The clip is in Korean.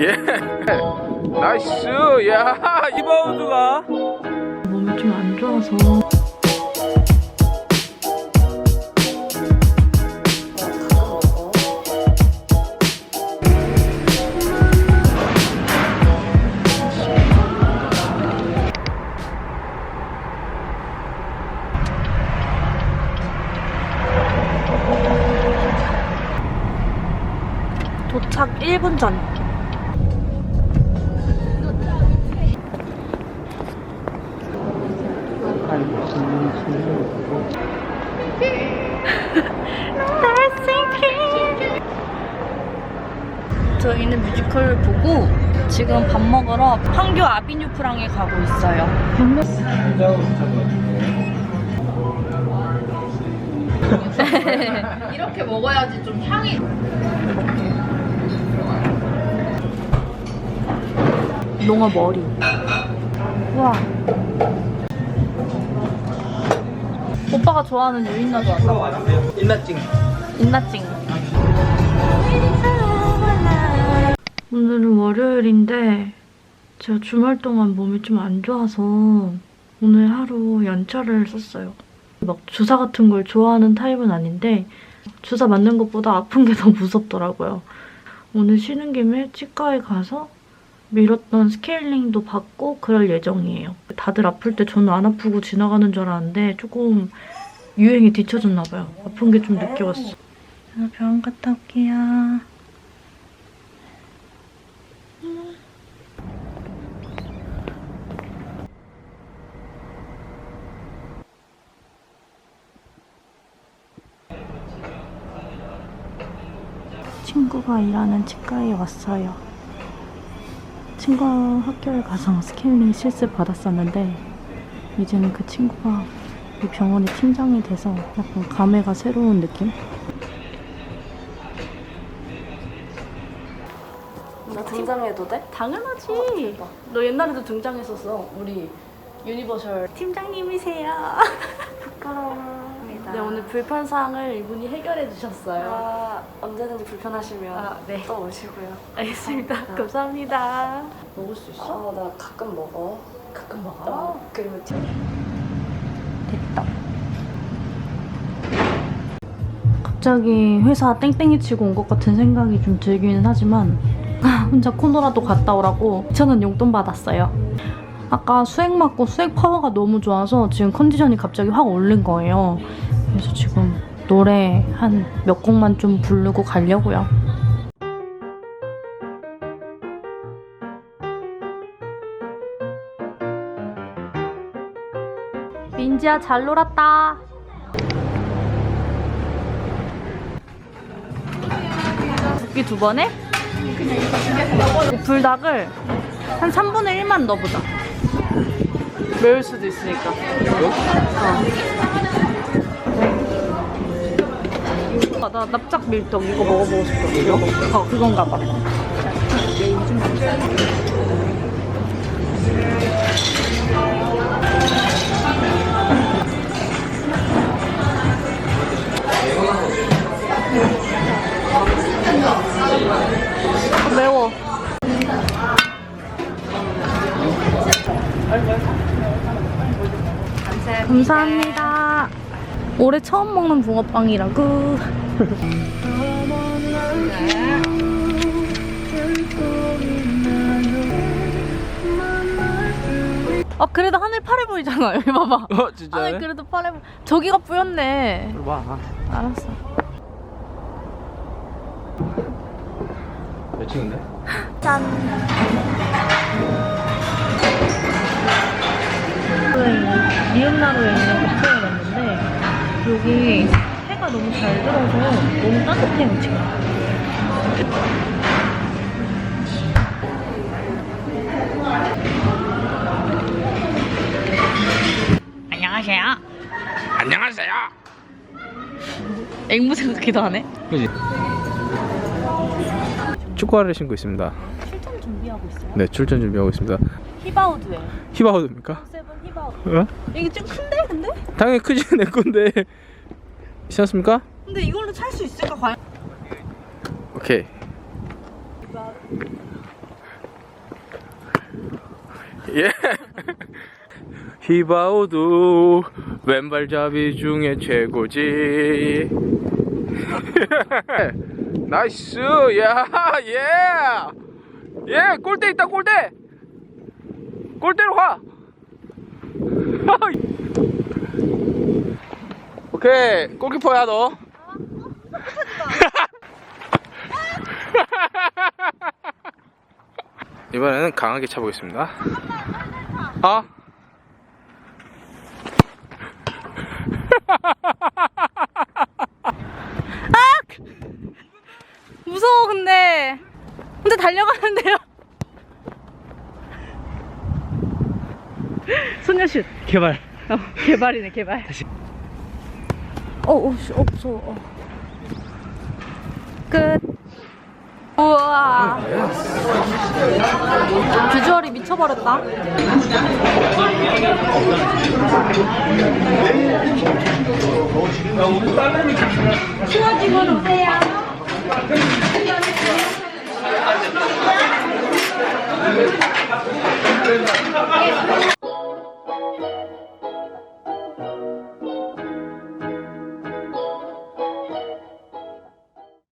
예. 나이스. 야, 리바운드가. 몸이 좀 안 좋아서 도착 1분 전. 저희는 뮤지컬을 보고 지금 밥 먹으러 황교 아비뉴 프랑에 가고 있어요. 이렇게 먹어야지 좀 향이 농어 머리. 와. 오빠가 좋아하는 유인나도 봐요. 인나찡. 인나찡. 오늘은 월요일인데 제가 주말 동안 몸이 좀 안 좋아서 오늘 하루 연차를 썼어요. 막 주사 같은 걸 좋아하는 타입은 아닌데 주사 맞는 것보다 아픈 게 더 무섭더라고요. 오늘 쉬는 김에 치과에 가서 미뤘던 스케일링도 받고 그럴 예정이에요. 다들 아플 때 저는 안 아프고 지나가는 줄 알았는데 조금 유행이 뒤쳐졌나 봐요. 아픈 게 좀 늦게 왔어. 병원 갔다 올게요. 친구가 일하는 치과에 왔어요. 친구 학교에 가서 스케일링 실습 받았었는데 이제는 그 친구가 이 병원의 팀장이 돼서 약간 감회가 새로운 느낌? 나 등장해도 돼? 당연하지. 너 옛날에도 등장했었어. 우리 유니버셜 팀장님이세요. 불편 사항을 이분이 해결해 주셨어요. 아, 언제든지 불편하시면 아, 네. 또 오시고요. 알겠습니다. 감사합니다. 먹을 수 있어? 어, 나 가끔 먹어. 가끔 먹어. 어, 그리고 지- 됐다. 갑자기 회사 땡땡이 치고 온 것 같은 생각이 좀 들기는 하지만 혼자 코너라도 갔다 오라고 2,000원 용돈 받았어요. 아까 수액 맞고 수액 파워가 너무 좋아서 지금 컨디션이 갑자기 확 오른 거예요. 그래서 지금 노래 한 몇 곡만 좀 부르고 가려고요. 민지야 잘 놀았다. 붓기 두 번에? 불닭을 한 3분의 1만 넣어보자. 매울 수도 있으니까. 어. 아, 나 납작 밀떡 이거 먹어보고 싶어. 이거. 어, 그건가 봐. 매워. 감사합니다. 올해 처음 먹는 붕어빵이라고. 아 그래도 하늘 파래 보이잖아 여기 봐봐 어, 진짜? 하늘 그래도 파래 보 저기가 뿌였네 와. 알았어 몇 층인데? 짠. 미음나루에 있는 카페에 왔는데 여기 해가 너무 잘 들어서 너무 따뜻해요 지금. 안녕하세요. 안녕하세요. 앵무새 같기도 하네. 그지? 축구화를 신고 있습니다. 출전 준비하고 있어요. 네, 출전 준비하고 있습니다. 히바우드에. 히바우드입니까? 세븐 히바우드. 어? 이게 좀 큰데 근데? 당연히 크지 내 건데. 신었습니까? 근데 이걸로 찰 수 있을까 과연? 오케이. 예. 히바우두 왼발잡이 중에 최고지. 나이스, 야, 예, 예, 골대 있다, 골대. 골대로 가. 오케이, 골키퍼야 너. 이번에는 강하게 차보겠습니다. 아? 무서워 근데 근데 달려가는데요 소녀슛 개발. 어, 개발이네 개발 어, 어, 씨, 어 무서워. 어. 끝. 우와. 비주얼이 미쳐버렸다. 수호직원 오세요